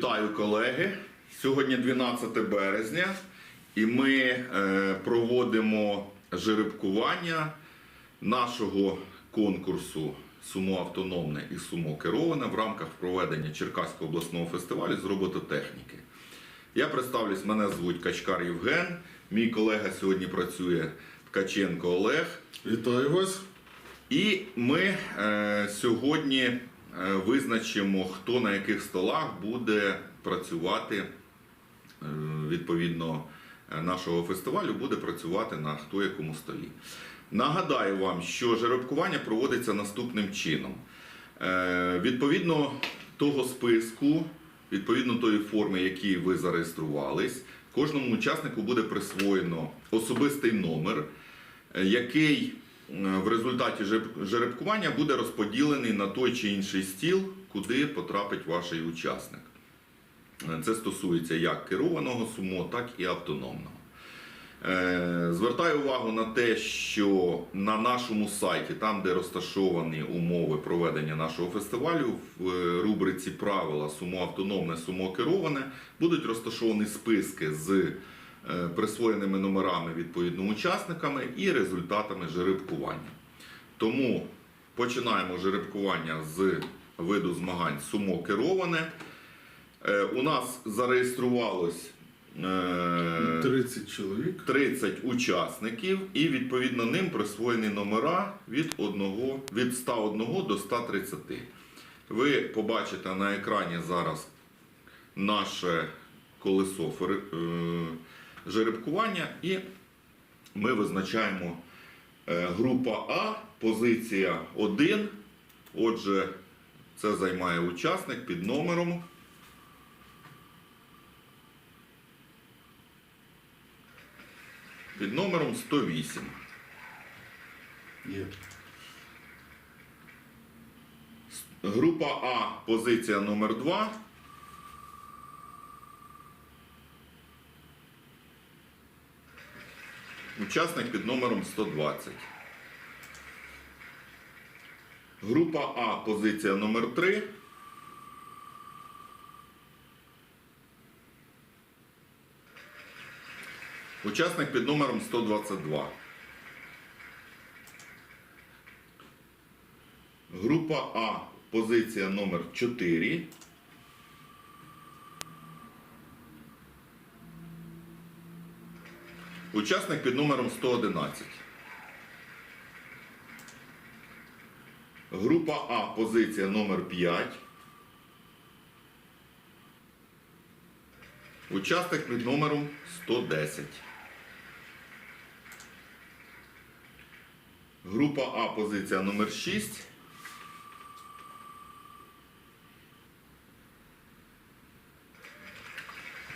Вітаю колеги! Сьогодні 12 березня і ми е, проводимо жеребкування нашого конкурсу Сумо автономне і сумо кероване в рамках проведення Черкаського обласного фестивалю з робототехніки. Я представлюсь, мене звуть Качкар Євген. Мій колега сьогодні працює Ткаченко Олег. Вітаю вас. І ми е, сьогодні визначимо, хто на яких столах буде працювати е, відповідно е, нашого фестивалю, буде працювати на хто якому столі. Нагадаю вам, що жеребкування проводиться наступним чином. Е, відповідно того списку, відповідно тої форми, які ви зареєструвались, кожному учаснику буде присвоєно особистий номер, е, який е, в результаті жеребкування буде розподілений на той чи інший стіл, куди потрапить ваш учасник. Е, Це стосується як керованого сумо, так і автономного. Е, Звертаю увагу на те, що на нашому сайті, там де розташовані умови проведення нашого фестивалю, в е, рубриці правила сумо автономне, сумо кероване, будуть розташовані списки з присвоєними номерами відповідним учасниками і результатами жеребкування. Тому починаємо жеребкування з виду змагань сумо кероване. Е, У нас зареєструвалось е, 30 чоловік. 30 учасників, і відповідно ним присвоєні номера від, 1, від 101 до 130. Ви побачите на екрані зараз наше колесо е, жеребкування, і ми визначаємо е, група А, позиція 1. Отже, це займає учасник під номером під номером 108. Є. Група А, позиція номер 2. Учасник під номером 120. Група А, позиція номер 3. Учасник під номером 122. Група А, позиція номер 4. Учасник під номером 111. Група А, позиція номер 5. Учасник під номером 110. Група А, позиція номер 6.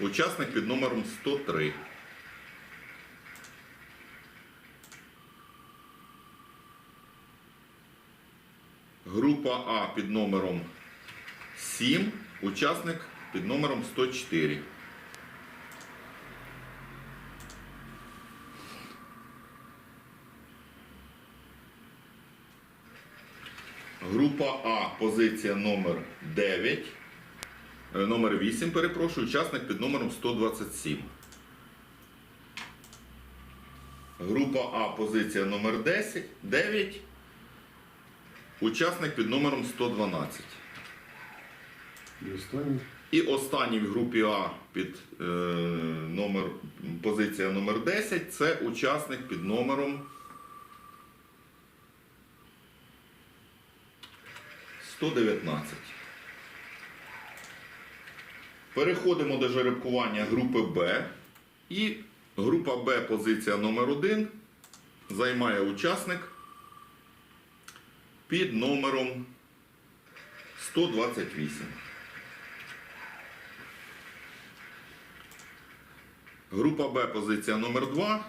Учасник під номером 103. Група А під номером 7. Учасник під номером 104. Група А, позиція номер 9. Е, Номер 8, перепрошую, учасник під номером 127. Група А, позиція номер 10, 9. Учасник під номером 112. І останній. І останній в групі А під е, номер, позиція номер 10 це учасник під номером 119. Переходимо до жеребкування групи Б. І група Б, позиція номер 1 займає учасник під номером 128. Група Б, позиція номер 2.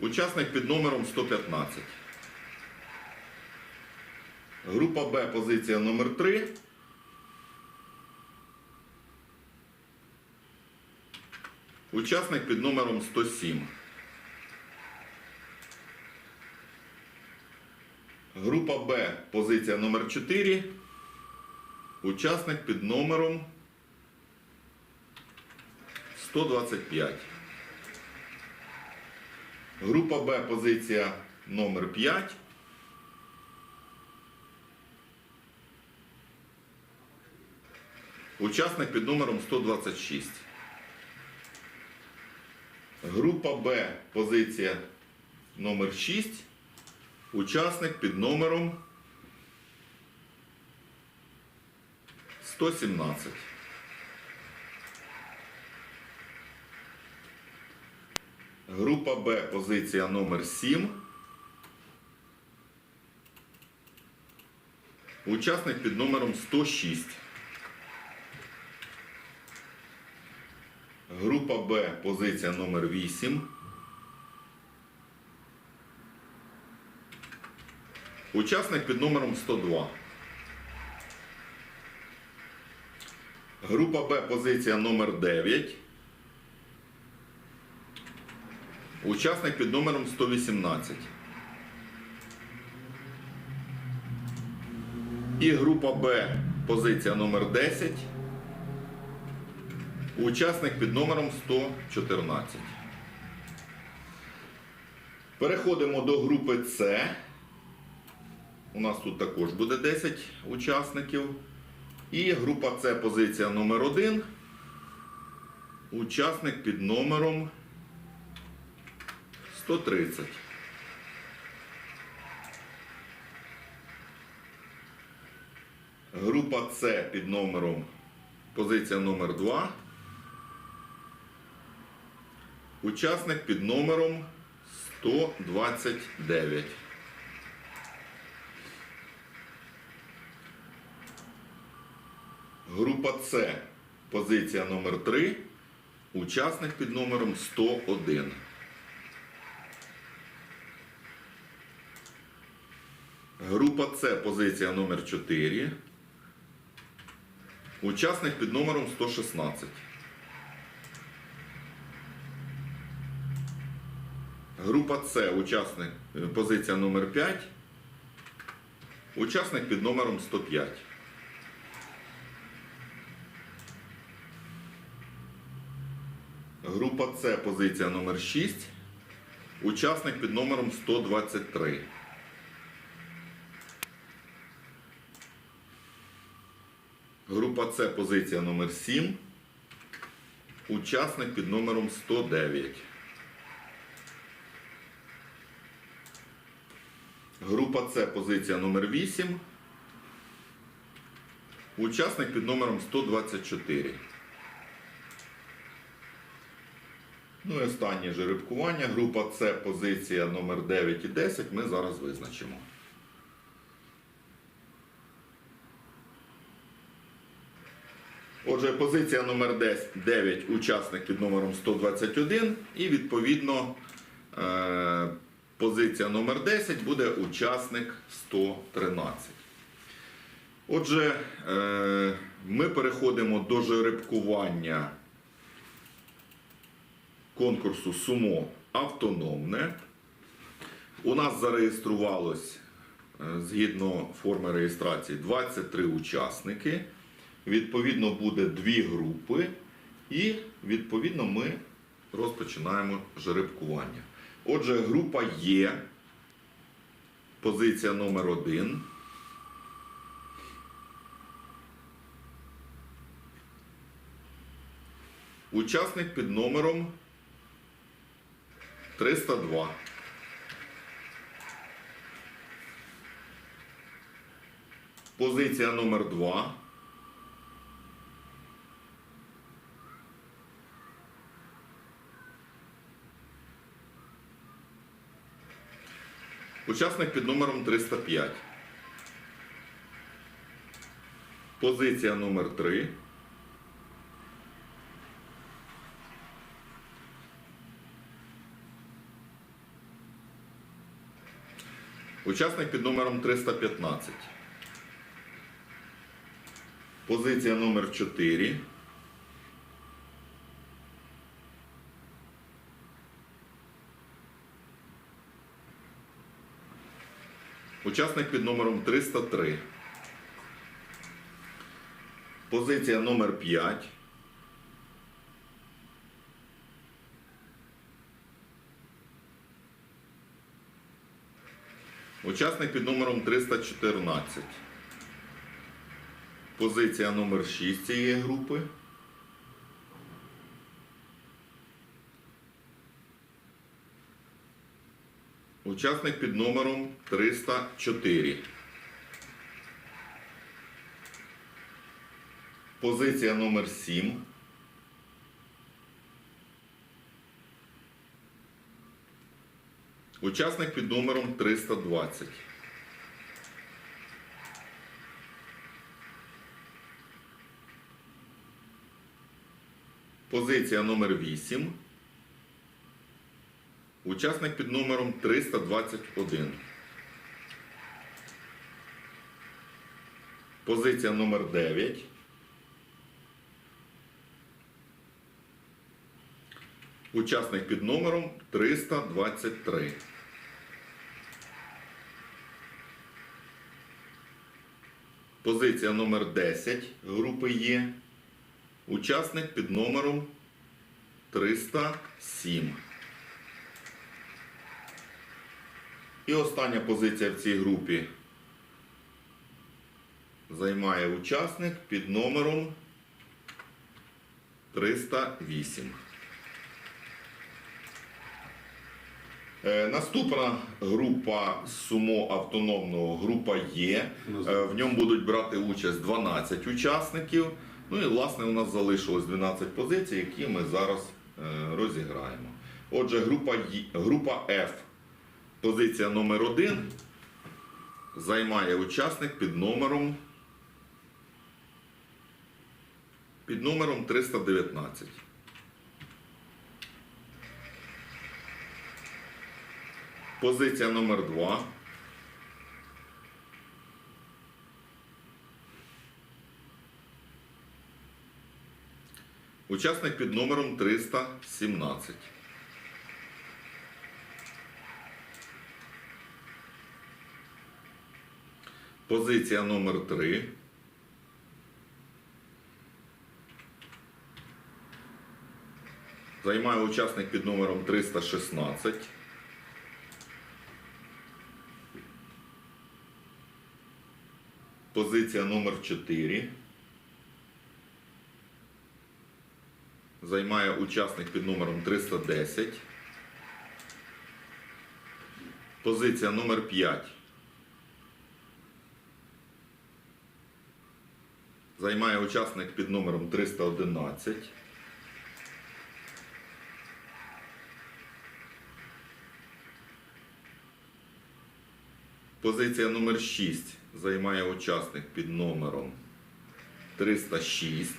Учасник під номером 115. Група Б, позиція номер 3. Учасник під номером 107. Група Б, позиція номер 4. Учасник під номером 125. Група Б, позиція номер 5. Учасник під номером 126. Група Б, позиція номер 6. Учасник під номером 117. Група Б, позиція номер 7. Учасник під номером 106. Група Б, позиція номер 8. Учасник під номером 102. Група Б, позиція номер 9. Учасник під номером 118. І група Б, позиція номер 10. Учасник під номером 114. Переходимо до групи С. У нас тут також буде 10 учасників. І група С, позиція номер 1. Учасник під номером 130. Група С під номером позиція номер 2. Учасник під номером 129. Група С, позиція номер 3. Учасник під номером 101. Група С, позиція номер 4. Учасник під номером 116. Група С, учасник, е, позиція номер 5. Учасник під номером 105. Група С, позиція номер 6. Учасник під номером 123. Група С, позиція номер 7. Учасник під номером 109. Група С, позиція номер 8. Учасник під номером 124. Ну і останнє жеребкування. Група С, позиція номер 9 і 10 ми зараз визначимо. Отже, позиція номер 10 9 учасник під номером 121 і відповідно е, позиція номер 10 буде учасник 113. Отже, е, ми переходимо до жеребкування конкурсу Сумо автономне. У нас зареєструвалось е, згідно форми реєстрації 23 учасники. Відповідно, буде дві групи, і відповідно ми розпочинаємо жеребкування. Отже, група Є, позиція номер 1. Учасник під номером 302. Позиція номер 2. Учасник під номером 305. Позиція номер 3. Учасник під номером 315. Позиція номер 4. Учасник під номером 303. Позиція номер 5. Учасник під номером 314. Позиція номер 6 цієї групи. Учасник під номером 304. Позиція номер 7. Учасник під номером 320. Позиція номер 8. Учасник під номером 321. Позиція номер 9. Учасник під номером 323. Позиція номер 10 групи Є. Учасник під номером 307. І остання позиція в цій групі займає учасник під номером 308. Наступна група сумо автономного група Є. Е, В ньому будуть брати участь 12 учасників. Ну і власне у нас залишилось 12 позицій, які ми зараз е, розіграємо. Отже, група, Є- група F, позиція номер 1 займає учасник під номером під номером 319. Позиція номер 2 Учасник під номером 317. Позиція номер 3 Займає учасник під номером 316. Позиція номер 4 Займає учасник під номером 310. Позиція номер 5 Займає учасник під номером 311. Позиція номер 6 займає учасник під номером 306.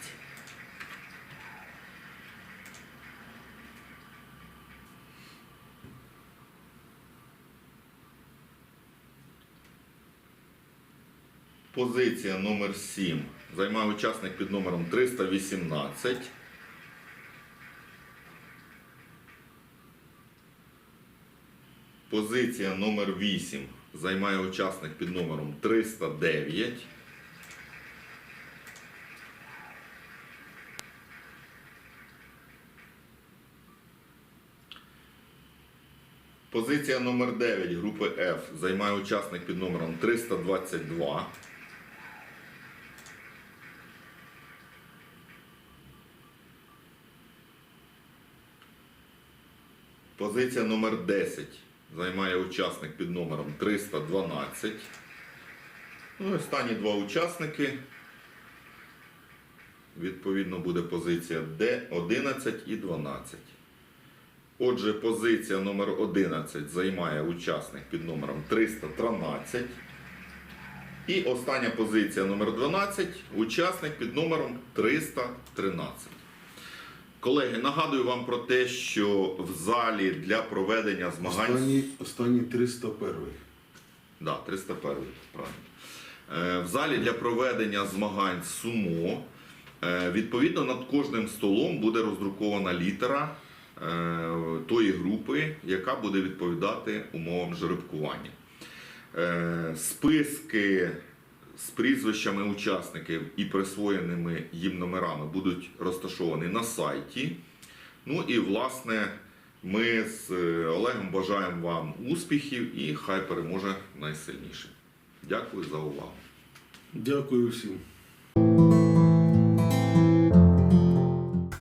Позиція номер 7 займає учасник під номером 318. Позиція номер 8 займає учасник під номером 309. Позиція номер 9 групи F займає учасник під номером 322. Позиція номер 10 займає учасник під номером 312. Ну і останні два учасники. Відповідно буде позиція D 11 і 12. Отже, позиція номер 11 займає учасник під номером 313. І остання позиція номер 12 учасник під номером 313. Колеги, нагадую вам про те, що в залі для проведення змагань. Останній, останній 301. Да, 301, правильно. Е, В залі для проведення змагань сумо. е, Відповідно, над кожним столом буде роздрукована літера е, тої групи, яка буде відповідати умовам жеребкування. Списки з прізвищами учасників і присвоєними їм номерами будуть розташовані на сайті. Ну і власне ми з е, Олегом бажаємо вам успіхів і хай переможе найсильніший. Дякую за увагу. Дякую всім.